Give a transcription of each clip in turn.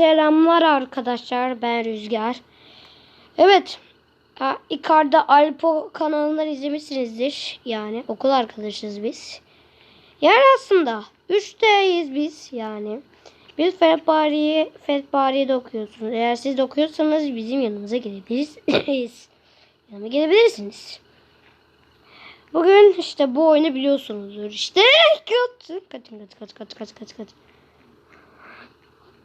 Selamlar arkadaşlar ben Rüzgar. Evet. Icarda Alpo kanalından izlemişsinizdir. Yani okul arkadaşız biz. Yani aslında 3D'yiz biz yani. Biz Fethbari'yi Fethbari'de okuyorsunuz. Eğer siz de okuyorsanız bizim yanımıza gelebilirsiniz. Yanıma gelebilirsiniz. Bugün işte bu oyunu biliyorsunuzdur. İşte kaç kaç kaç kaç kaç kaç kaç kaç.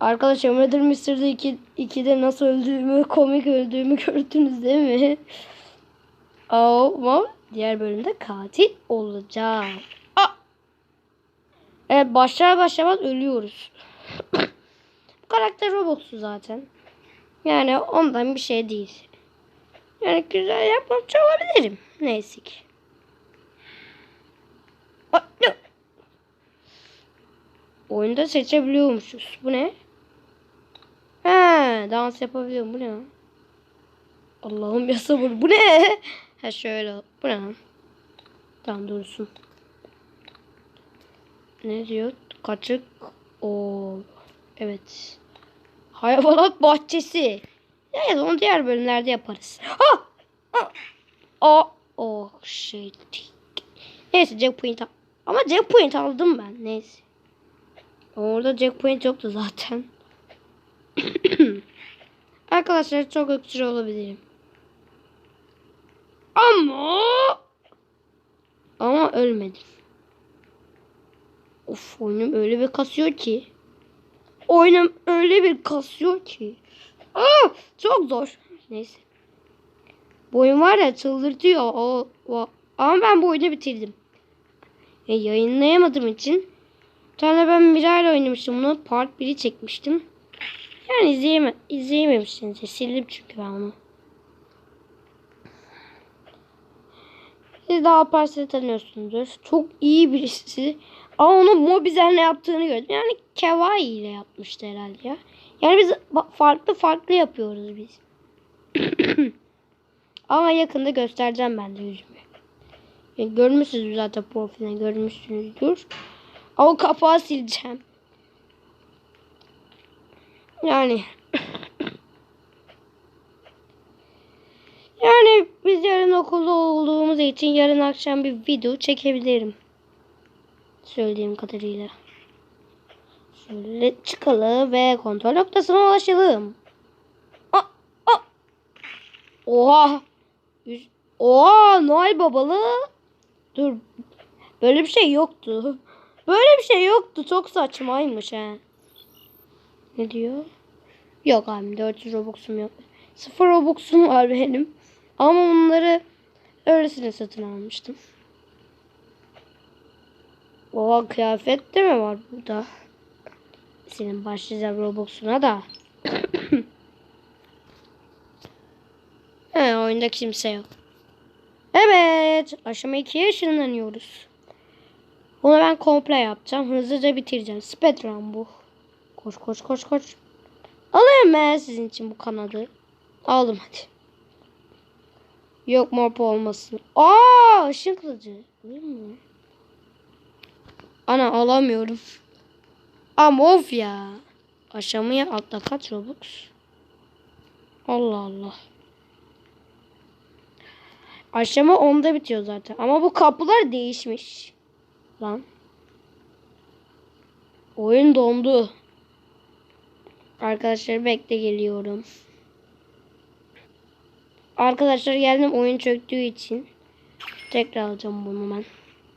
Arkadaşlar Murder Mystery'de 2, 2'de nasıl öldüğümü, komik öldüğümü gördünüz değil mi? Ama diğer bölümde katil olacağım. Aa! Evet başlar başlamaz ölüyoruz. Bu karakter Robux'u zaten. Yani ondan bir şey değil. Yani güzel yapmak olabilirim. Neyse ki. Oyunda seçebiliyormuşuz. Bu ne? He, dans yapabiliyorum. Bu ne? Allah'ım ya sabır. Bu ne? Ha şöyle. Bu ne? Tamam dursun. Ne diyor? Kaçık. O. Evet. Hayvanat bahçesi. Evet onu diğer bölümlerde yaparız. Ha! Ha! Aa! Oh shit. Neyse checkpoint Ama checkpoint aldım ben. Neyse. Orada checkpoint yoktu zaten. Arkadaşlar çok öksürüyor olabilirim. Ama ama ölmedim. Of oyunum öyle bir kasıyor ki. Oyunum öyle bir kasıyor ki. Aa, çok zor. Neyse. Bu oyun var ya çıldırtıyor. O, o. Ama ben bu oyunu bitirdim. E, yayınlayamadığım için bir tane ben Miray'la oynamıştım. Bunu part 1'i çekmiştim. Yani izleyeme, izleyememişsiniz. Sildim çünkü ben onu. Siz daha Alparslan'ı tanıyorsunuzdur. Çok iyi birisi. Ama onun Mobizen'le yaptığını gördüm. Yani Kawaii ile yapmıştı herhalde ya. Yani biz farklı farklı yapıyoruz biz. Ama yakında göstereceğim ben de yüzümü. Yani görmüşsünüz zaten profiline görmüşsünüzdür. Ama kapağı sileceğim. Yani yani biz yarın okulda olduğumuz için yarın akşam bir video çekebilirim. Söylediğim kadarıyla. Şöyle çıkalım ve kontrol noktasına ulaşalım. Oha. Oha Noel babalı. Dur. Böyle bir şey yoktu. Böyle bir şey yoktu. Çok saçmaymış he. Ne diyor? Yok abi 400 Robux'um yok. 0 Robux'um var benim. Ama onları öylesine satın almıştım. Oha kıyafet de mi var burada? Senin başlayacağım Robux'una da. He oyunda kimse yok. Evet aşama 2'ye ışınlanıyoruz. Bunu ben komple yapacağım. Hızlıca bitireceğim. Speedrun bu. Koş koş koş koş. Alayım ben sizin için bu kanadı. Aldım hadi. Yok morp olmasın. Aa ışın kılıcı. Ana alamıyorum. Ama of ya. Aşamaya altta kaç Robux? Allah Allah. Aşama onda bitiyor zaten. Ama bu kapılar değişmiş. Lan. Oyun dondu. Arkadaşlar bekle geliyorum. Arkadaşlar geldim oyun çöktüğü için. Tekrar alacağım bunu ben.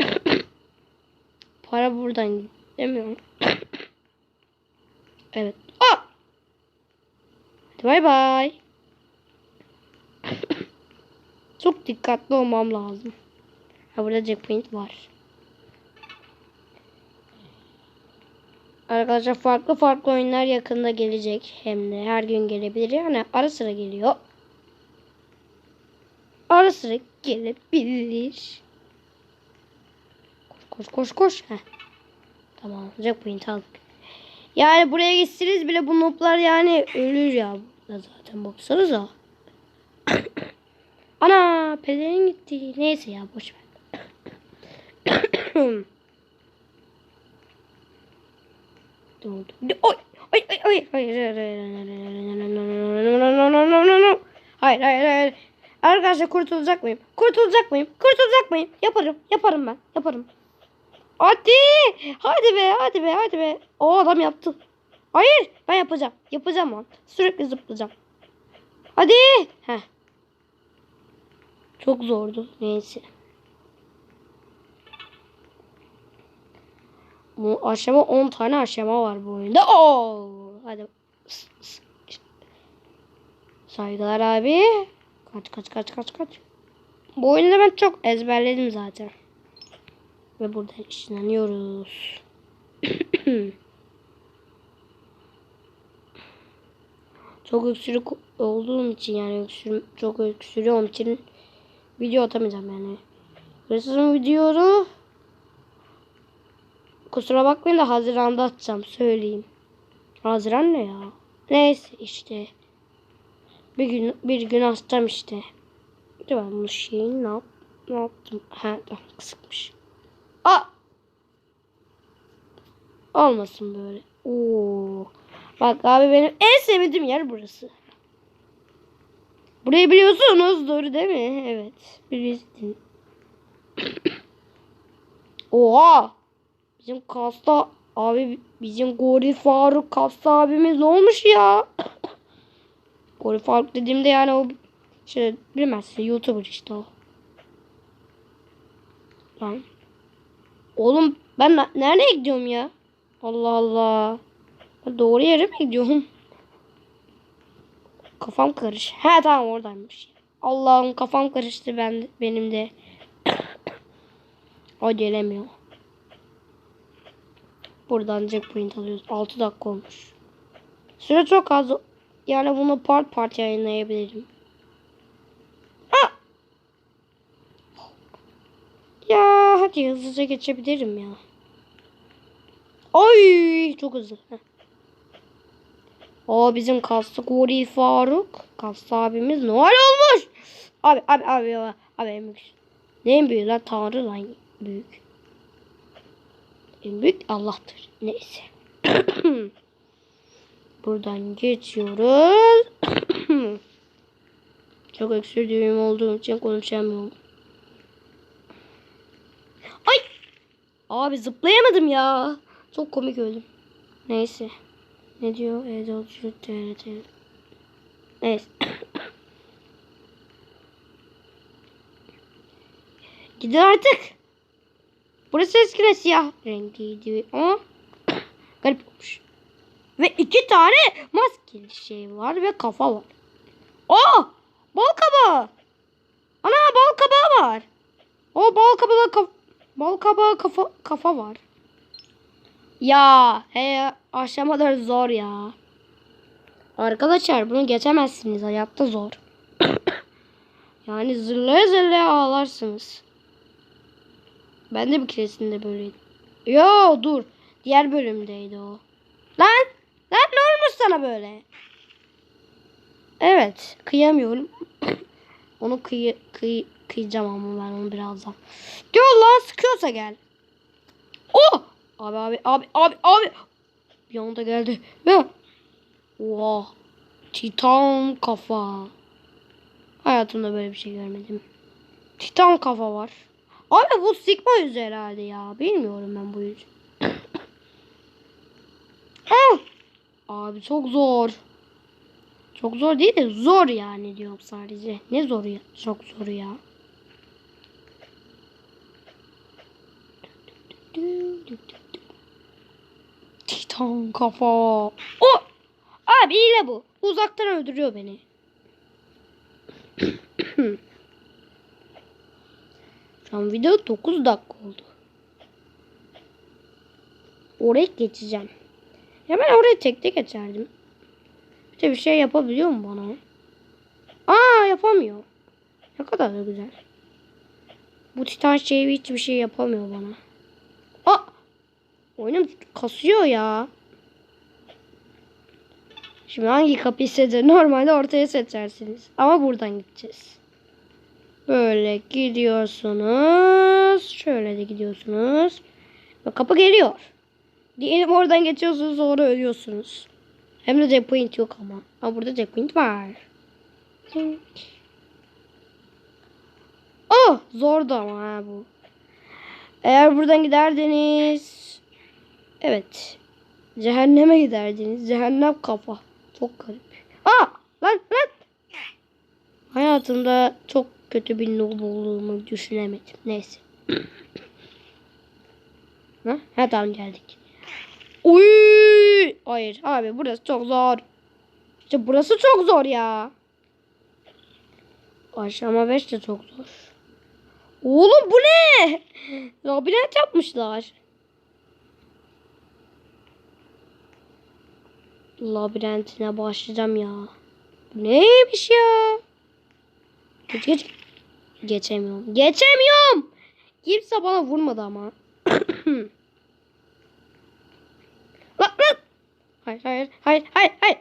Para buradan gidemiyorum. evet. Aa! Hadi bay bay. Çok dikkatli olmam lazım. Ha burada checkpoint var. Arkadaşlar farklı farklı oyunlar yakında gelecek. Hem de her gün gelebilir. Yani ara sıra geliyor. Ara sıra gelebilir. Koş koş koş koş. Tamam checkpoint aldık. Yani buraya gitsiniz bile bu nooblar yani ölür ya. Zaten baksanıza. Ana pelerin gitti. Neyse ya boş ver. Ne oldu? Oy! Ay ay ay. Hayır hayır hayır. Hayır hayır hayır. Arkadaşlar kurtulacak mıyım? Kurtulacak mıyım? Kurtulacak mıyım? Yaparım. Yaparım ben. Yaparım. Hadi. Hadi be. Hadi be. Hadi be. O adam yaptı. Hayır. Ben yapacağım. Yapacağım lan. Sürekli zıplayacağım. Hadi. Heh. Çok zordu. Neyse. Bu aşama 10 tane aşama var bu oyunda. Oo! Hadi. Saygılar abi. Kaç kaç kaç kaç kaç. Bu oyunu ben çok ezberledim zaten. Ve buradan işleniyoruz. çok öksürük olduğum için yani öksür, çok öksürüyorum için video atamayacağım yani. Hırsızın videoyu kusura bakmayın da Haziran'da atacağım söyleyeyim. Haziran ne ya? Neyse işte. Bir gün bir gün atacağım işte. De ben bu şeyi ne, yap, ne yaptım? Ha tamam kısıkmış. Aa! Olmasın böyle. Oo. Bak abi benim en sevdiğim yer burası. Burayı biliyorsunuz doğru değil mi? Evet. Biliyorsun. Oha! Bizim kasta abi bizim Gori Faruk kasta abimiz olmuş ya? Gori Faruk dediğimde yani o şey bilmezsin YouTuber işte o. Lan. Oğlum ben ne- nereye gidiyorum ya? Allah Allah. Ben doğru yere mi gidiyorum? Kafam karış. He tamam oradaymış. Allah'ım kafam karıştı ben benim de. o gelemiyor. Buradan checkpoint alıyoruz. 6 dakika olmuş. Süre çok az. Yani bunu part part yayınlayabilirim. Ah! Ya hadi hızlıca geçebilirim ya. Ay çok hızlı. O bizim kaslı Gori Faruk. Kaslı abimiz Noel olmuş. Abi abi abi abi, abi en. Ne en büyük lan Tanrı lan büyük. En büyük Allah'tır. Neyse. Buradan geçiyoruz. Çok öksürdüğüm olduğum için konuşamıyorum. Ay! Abi zıplayamadım ya. Çok komik öldüm. Neyse. Ne diyor? Evde oturuyor TRT. Neyse. Gidin artık. Burası eskiden siyah renkliydi ama garip olmuş. Ve iki tane maskeli şey var ve kafa var. Aa! Bal kabağı. Ana bal kabağı var. O bal kabağı kaf bal kabağı kafa kafa var. Ya he aşamalar zor ya. Arkadaşlar bunu geçemezsiniz hayatta zor. yani zırlaya zırlaya ağlarsınız. Ben de bir keresinde böyleydim. Yo dur. Diğer bölümdeydi o. Lan! Lan ne olmuş sana böyle? Evet. Kıyamıyorum. onu kıy, kıy, kıyacağım ama ben onu birazdan. Gel lan sıkıyorsa gel. Oh! Abi abi abi abi abi. Bir anda geldi. Ve Oha. Titan kafa. Hayatımda böyle bir şey görmedim. Titan kafa var. Abi bu Sigma yüzü herhalde ya. Bilmiyorum ben bu yüzü. Abi çok zor. Çok zor değil de zor yani diyorum sadece. Ne zoru ya? Çok zor ya. Titan kafa. O! Abi hile bu. Uzaktan öldürüyor beni. Şu video 9 dakika oldu. Oraya geçeceğim. Ya ben oraya tekte geçerdim. Bir de bir şey yapabiliyor mu bana? Aa yapamıyor. Ne kadar da güzel. Bu titan şeyi hiçbir şey yapamıyor bana. Aa! Oyunum kasıyor ya. Şimdi hangi kapıyı seçer? Normalde ortaya seçersiniz. Ama buradan gideceğiz. Böyle gidiyorsunuz. Şöyle de gidiyorsunuz. Ve kapı geliyor. Diyelim oradan geçiyorsunuz sonra ölüyorsunuz. Hem de checkpoint yok ama. Ama burada checkpoint var. Oh zordu ama ha bu. Eğer buradan giderdiniz. Evet. Cehenneme giderdiniz. Cehennem kafa. Çok garip. Aa lan lan. Hayatımda çok kötü bir noob olduğumu düşünemedim. Neyse. ha? ha tamam geldik. Uy! Hayır abi burası çok zor. İşte burası çok zor ya. Aşama 5 de çok zor. Oğlum bu ne? Labirent yapmışlar. Labirentine başlayacağım ya. Bu neymiş ya? Geç geç. Geçemiyorum. Geçemiyorum. Kimse bana vurmadı ama. lan lan. Hayır hayır hayır hayır hayır.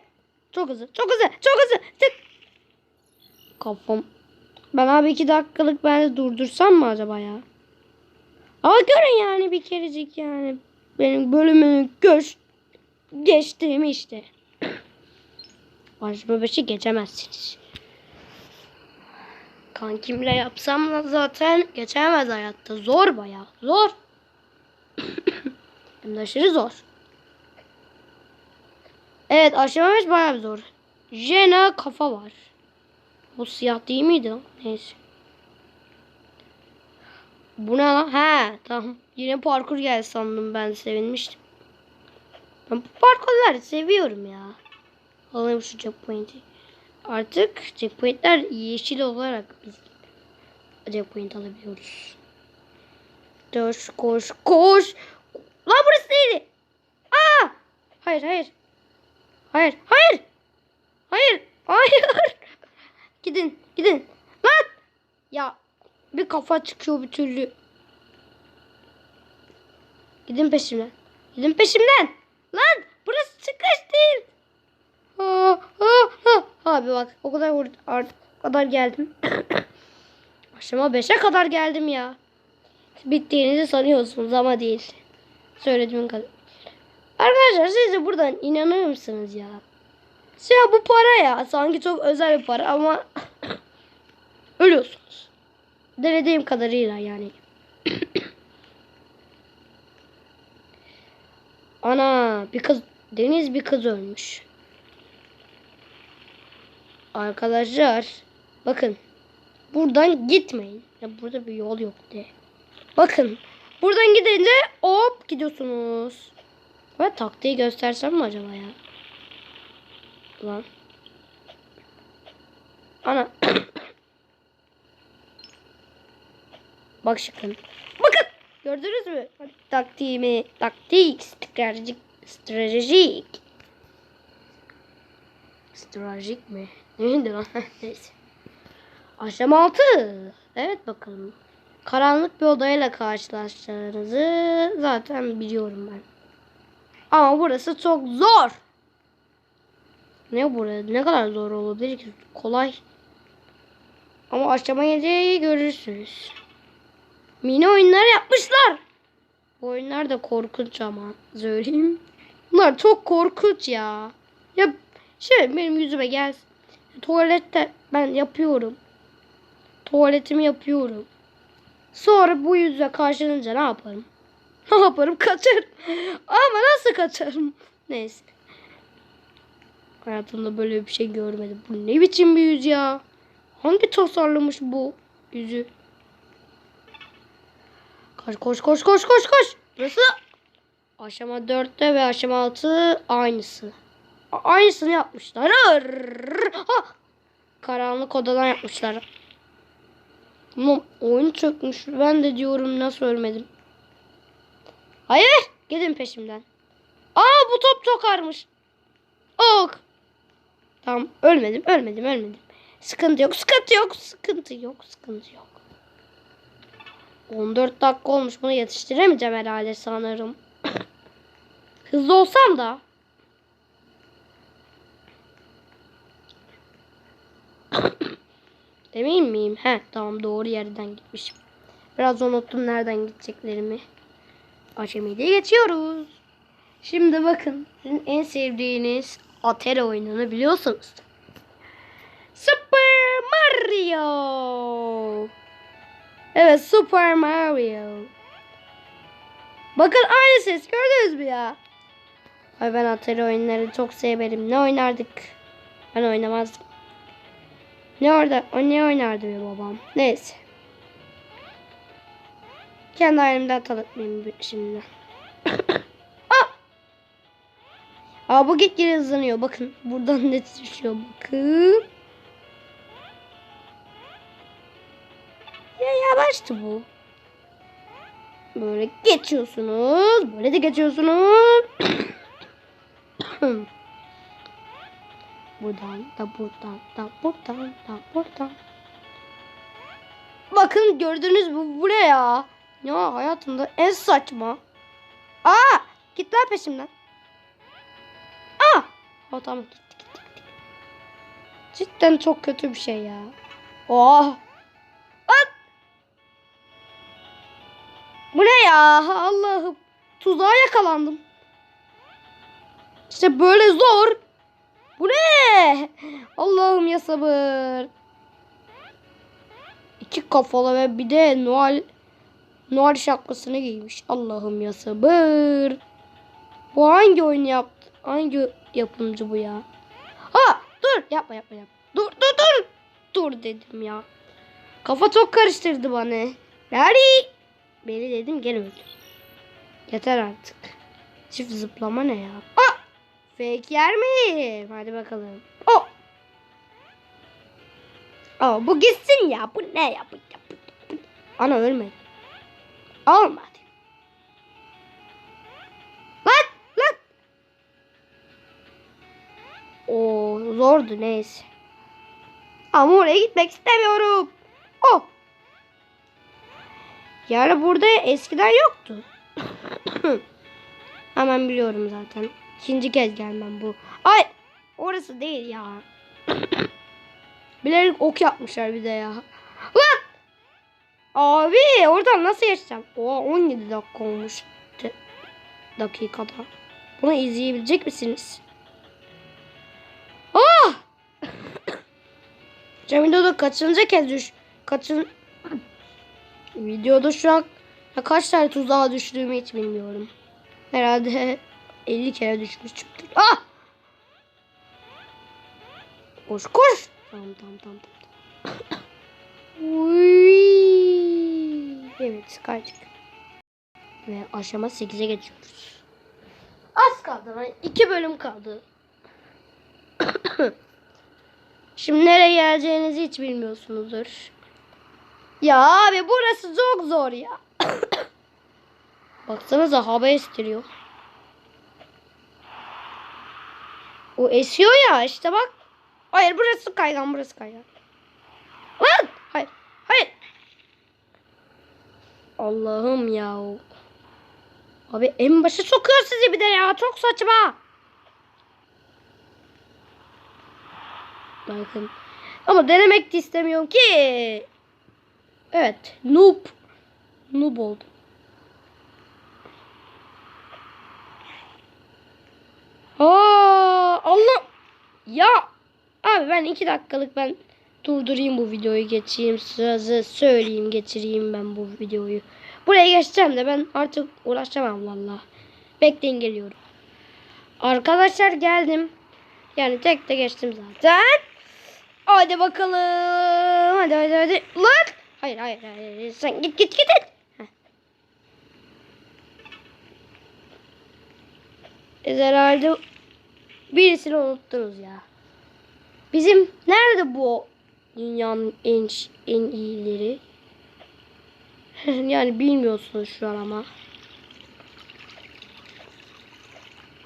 Çok hızlı çok hızlı çok hızlı. Tık. Kafam. Ben abi iki dakikalık ben de durdursam mı acaba ya? Ama görün yani bir kerecik yani. Benim bölümümü göz geçtiğimi işte. Aşma beşi geçemezsiniz. Kankimle yapsam da zaten geçemez hayatta. Zor bayağı. Zor. Hem de aşırı zor. Evet aşama beş bayağı zor. Jena kafa var. Bu siyah değil miydi? Neyse. Bu ne lan? He tamam. Yine parkur geldi sandım ben sevinmiştim. Ben parkurları seviyorum ya. Alayım şu checkpoint'i. Artık checkpoint'ler yeşil olarak biz checkpoint alabiliyoruz. Koş koş koş. Lan burası neydi? Aa! Hayır hayır. Hayır hayır. Hayır. Hayır. Gidin gidin. Lan. Ya bir kafa çıkıyor bir türlü. Gidin peşimden. Gidin peşimden. Lan burası çıkış değil. Ha, ha, ha. Abi bak o kadar artık kadar geldim. Aşama 5'e kadar geldim ya. Bittiğinizi sanıyorsunuz ama değil. Söylediğim kadar. Arkadaşlar siz de buradan inanır mısınız ya? Ya bu para ya. Sanki çok özel bir para ama ölüyorsunuz. Denediğim kadarıyla yani. Ana bir kız Deniz bir kız ölmüş. Arkadaşlar bakın buradan gitmeyin. Ya burada bir yol yok de. Bakın buradan gidince hop gidiyorsunuz. Ve taktiği göstersem mi acaba ya? Lan. Ana. Bak şıkkın. Bakın. Gördünüz mü? Taktiğimi. Taktik. Stratejik. Stratejik. Stratejik mi? Neydi lan? Neyse. Aşama 6. Evet bakalım. Karanlık bir odayla karşılaşacağınızı zaten biliyorum ben. Ama burası çok zor. Ne burası? Ne kadar zor olabilir ki? Kolay. Ama aşama 7'yi görürsünüz. Mini oyunlar yapmışlar. Bu oyunlar da korkunç ama söyleyeyim. Bunlar çok korkunç ya. Ya şey benim yüzüme gelsin. Tuvalette ben yapıyorum. Tuvaletimi yapıyorum. Sonra bu yüzle karşılanınca ne yaparım? Ne yaparım? Kaçarım. Ama nasıl kaçarım? Neyse. Hayatımda böyle bir şey görmedim. Bu ne biçim bir yüz ya? Hangi tasarlamış bu yüzü? Koş koş koş koş koş koş. Burası aşama 4'te ve aşama 6 aynısı. Aynısını yapmışlar. Ha! Karanlık odadan yapmışlar. Ama oyun çökmüş. Ben de diyorum nasıl ölmedim. Hayır. Gidin peşimden. Aa bu top çok ağırmış. Ok. Tamam ölmedim ölmedim ölmedim. Sıkıntı yok sıkıntı yok sıkıntı yok sıkıntı yok. 14 dakika olmuş bunu yetiştiremeyeceğim herhalde sanırım. Hızlı olsam da. Emin miyim? He tamam doğru yerden gitmişim. Biraz unuttum nereden gideceklerimi. Da geçiyoruz. Şimdi bakın sizin en sevdiğiniz Atari oyununu biliyorsunuz. Super Mario. Evet Super Mario. Bakın aynı ses gördünüz mü ya? Ay ben Atari oyunları çok severim. Ne oynardık? Ben oynamazdım. Ne orada? O ne oynardı be babam? Neyse. Kendi halimden tanıtmayayım şimdi. ah! Aa bu gitgide hızlanıyor. Bakın buradan ne düşüyor bakın. Ya yavaştı bu. Böyle geçiyorsunuz. Böyle de geçiyorsunuz. buradan da buradan da buradan da buradan. Bakın gördünüz mü bu ne ya? Ya hayatımda en saçma. Aa! Git lan peşimden. Aa! O tamam gitti gitti gitti. Cidden çok kötü bir şey ya. Oh! At! Bu ne ya? Allah'ım. Tuzağa yakalandım. İşte böyle zor. Bu ne? Allah'ım ya sabır. İki kafalı ve bir de Noel Noel şapkasını giymiş. Allah'ım ya sabır. Bu hangi oyun yaptı? Hangi yapımcı bu ya? Ha dur yapma yapma yapma. Dur dur dur. Dur dedim ya. Kafa çok karıştırdı bana. Larry. Beni dedim gene öldü. Yeter artık. Çift zıplama ne ya? Aa! Fake yer miyim? Hadi bakalım. Oh! Aa, bu gitsin ya. Bu ne ya? Bu, bu, bu. Ana ölmedi. Olmadı. Lan lan. Oo zordu neyse. Ama oraya gitmek istemiyorum. Oh. Yani burada eskiden yoktu. Hemen biliyorum zaten. İkinci kez gelmem bu. Ay orası değil ya. Bilerek ok yapmışlar bir de ya. Lan! Abi oradan nasıl geçeceğim? Oha 17 dakika olmuş. Te- dakikada. Bunu izleyebilecek misiniz? Ah! Cem videoda kaçıncı kez düş... Kaçın... Videoda şu an ya kaç tane tuzağa düştüğümü hiç bilmiyorum. Herhalde 50 kere düşmüşümdür. Ah! Koş koş. Tamam tamam tamam. tamam. Evet kaydık. Ve aşama 8'e geçiyoruz. Az kaldı. lan. iki bölüm kaldı. Şimdi nereye geleceğinizi hiç bilmiyorsunuzdur. Ya abi burası çok zor ya. Baksanıza hava estiriyor. O esiyor ya işte bak. Hayır burası kaygan burası kaygan. Lan! Hayır. Hayır. Allah'ım ya. Abi en başa sokuyor sizi bir de ya. Çok saçma. Bakın. Ama denemek de istemiyorum ki. Evet. Noob. Noob oldum. Aa, Allah. Ya. Abi ben iki dakikalık ben durdurayım bu videoyu geçeyim. Sözü söyleyeyim geçireyim ben bu videoyu. Buraya geçeceğim de ben artık uğraşamam valla. Bekleyin geliyorum. Arkadaşlar geldim. Yani tek de geçtim zaten. Hadi bakalım. Hadi hadi hadi. Lan. Hayır hayır hayır. Sen git git git. Biz herhalde birisini unuttunuz ya. Bizim nerede bu dünyanın en en iyileri? yani bilmiyorsunuz şu an ama.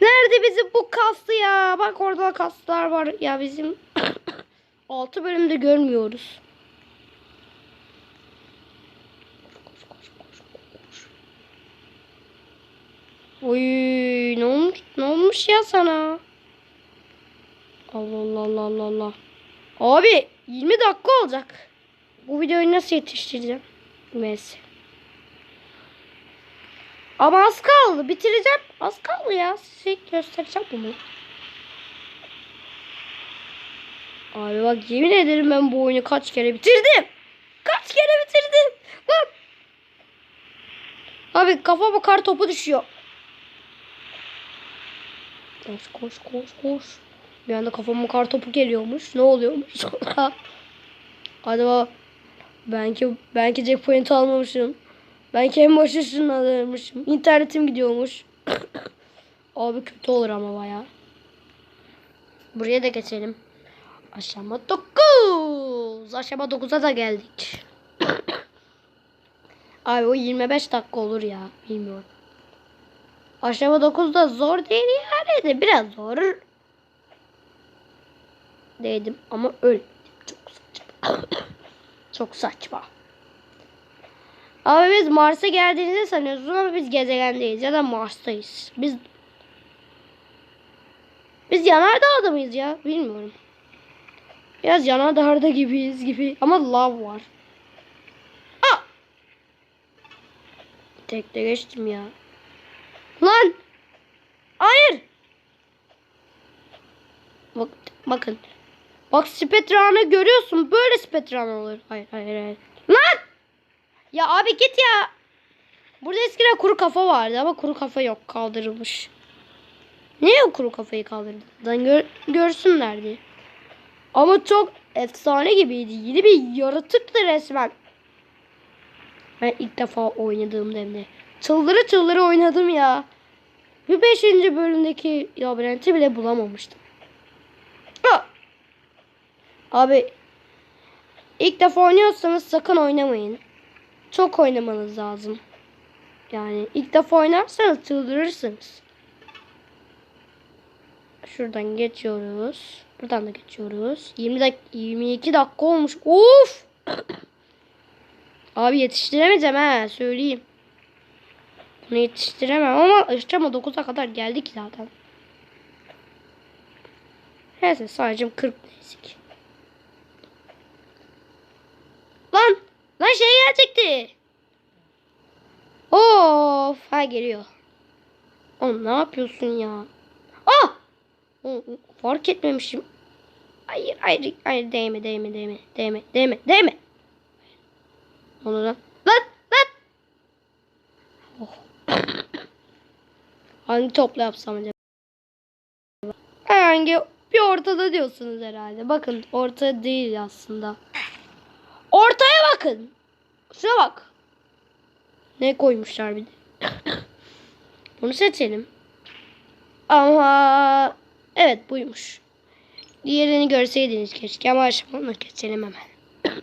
Nerede bizim bu kaslı ya? Bak orada kaslar var ya bizim 6 bölümde görmüyoruz. Oy ne olmuş ne olmuş ya sana? Allah Allah Allah Allah Allah. Abi 20 dakika olacak. Bu videoyu nasıl yetiştireceğim? Neyse. Ama az kaldı. Bitireceğim. Az kaldı ya. Size göstereceğim bunu. Abi bak yemin ederim ben bu oyunu kaç kere bitirdim. Kaç kere bitirdim. Bak. Abi kafama kar topu düşüyor. Koş koş koş koş. Bir anda kafama kar topu geliyormuş. Ne oluyormuş? Acaba belki belki checkpoint almamışım. Belki en başı ışınlanırmışım. İnternetim gidiyormuş. Abi kötü olur ama baya. Buraya da geçelim. Aşama 9. Aşama 9'a da geldik. Abi o 25 dakika olur ya. Bilmiyorum. Aşama 9 da zor değil yani de biraz zor. Dedim ama öyle. Çok saçma. Çok saçma. Abi biz Mars'a geldiğinizi sanıyorsunuz ama biz gezegendeyiz ya da Mars'tayız. Biz biz yanardağda mıyız ya? Bilmiyorum. Biraz yanardağda gibiyiz gibi ama lav var. Aa! Tekte geçtim ya. Lan! Hayır! Bak, bakın. Bak speedrun'ı görüyorsun. Böyle speedrun olur. Hayır hayır hayır. Lan! Ya abi git ya. Burada eskiden kuru kafa vardı ama kuru kafa yok. Kaldırılmış. Niye kuru kafayı kaldırdı? Gör, görsünler diye. Ama çok efsane gibiydi. Yeni bir yaratıktı resmen. Ben ilk defa oynadığımda hem de. Çıldırı çıldırı oynadım ya. Bir beşinci bölümdeki labirenti bile bulamamıştım. Abi ilk defa oynuyorsanız sakın oynamayın. Çok oynamanız lazım. Yani ilk defa oynarsanız çıldırırsınız. Şuradan geçiyoruz. Buradan da geçiyoruz. 20 dak 22 dakika olmuş. Of! Abi yetiştiremeyeceğim ha söyleyeyim. Bunu yetiştiremem ama aşama 9'a kadar geldik zaten. Neyse sadece 40 neyse ki. Lan! Lan şey gelecekti. Of! Ha geliyor. Oğlum ne yapıyorsun ya? Ah! Fark etmemişim. Hayır hayır hayır değme değme değme değme değme değme. Oldu lan? Lan lan. Oh. Hangi topla yapsam acaba? Herhangi bir ortada diyorsunuz herhalde. Bakın orta değil aslında. Ortaya bakın. Şuna bak. Ne koymuşlar bir de. Bunu seçelim. Ama evet buymuş. Diğerini görseydiniz keşke ama aşamalı geçelim hemen.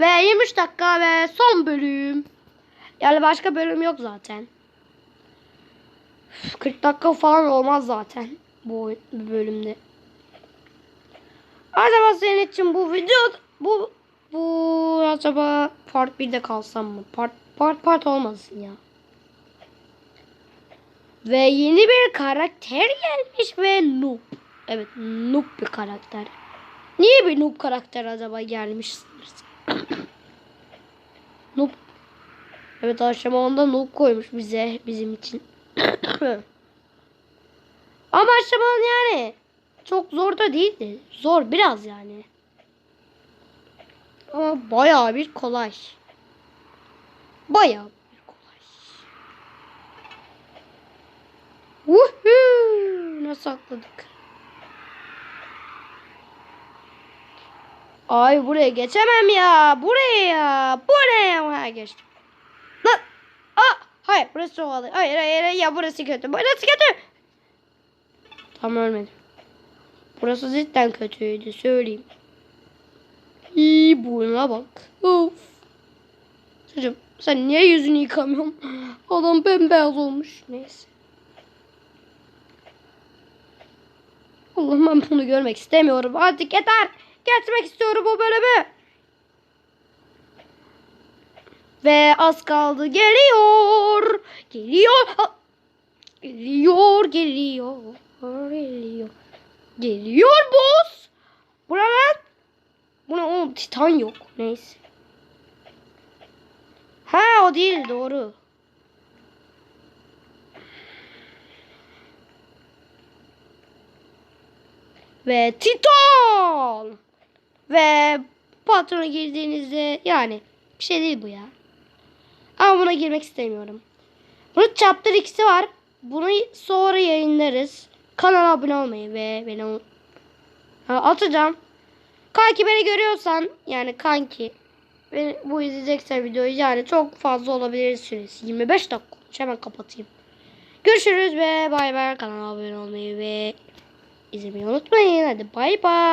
ve 23 dakika ve son bölüm. Yani başka bölüm yok zaten. 40 dakika falan olmaz zaten bu bölümde. Acaba senin için bu video bu bu acaba part 1'de kalsam mı? Part part part olmasın ya. Ve yeni bir karakter gelmiş ve noob. Evet noob bir karakter. Niye bir noob karakter acaba gelmiş? noob. Evet aşama onda noob koymuş bize bizim için. Ama aşamanın yani çok zor da değildi. Zor biraz yani. Ama bayağı bir kolay. Bayağı bir kolay. Woohoo! Nasıl atladık? Ay buraya geçemem ya. Buraya ya. Buraya. Ha geçtim. Lan. Aa, hayır burası havalı. Hayır hayır hayır. ya burası kötü. Burası kötü. Tam ölmedim. Burası cidden kötüydü söyleyeyim. İyi burnuna bak. Of. Çocuğum sen niye yüzünü yıkamıyorsun? Adam bembeyaz olmuş. Neyse. Allah'ım ben bunu görmek istemiyorum. Artık yeter. Geçmek istiyorum bu bölümü. Ve az kaldı geliyor. Geliyor. Geliyor, geliyor. Geliyor. Geliyor. Bu ne lan? Bu ne oğlum? Titan yok. Neyse. Ha o değil doğru. Ve Titan. Ve patrona girdiğinizde yani bir şey değil bu ya. Ama buna girmek istemiyorum. Bunun chapter 2'si var. Bunu sonra yayınlarız. Kanala abone olmayı ve beni atacağım. Kanki beni görüyorsan yani kanki bu izleyeceksen videoyu yani çok fazla olabilir süresi. 25 dakika olmuş hemen kapatayım. Görüşürüz ve bay bay kanala abone olmayı ve izlemeyi unutmayın. Hadi bay bay.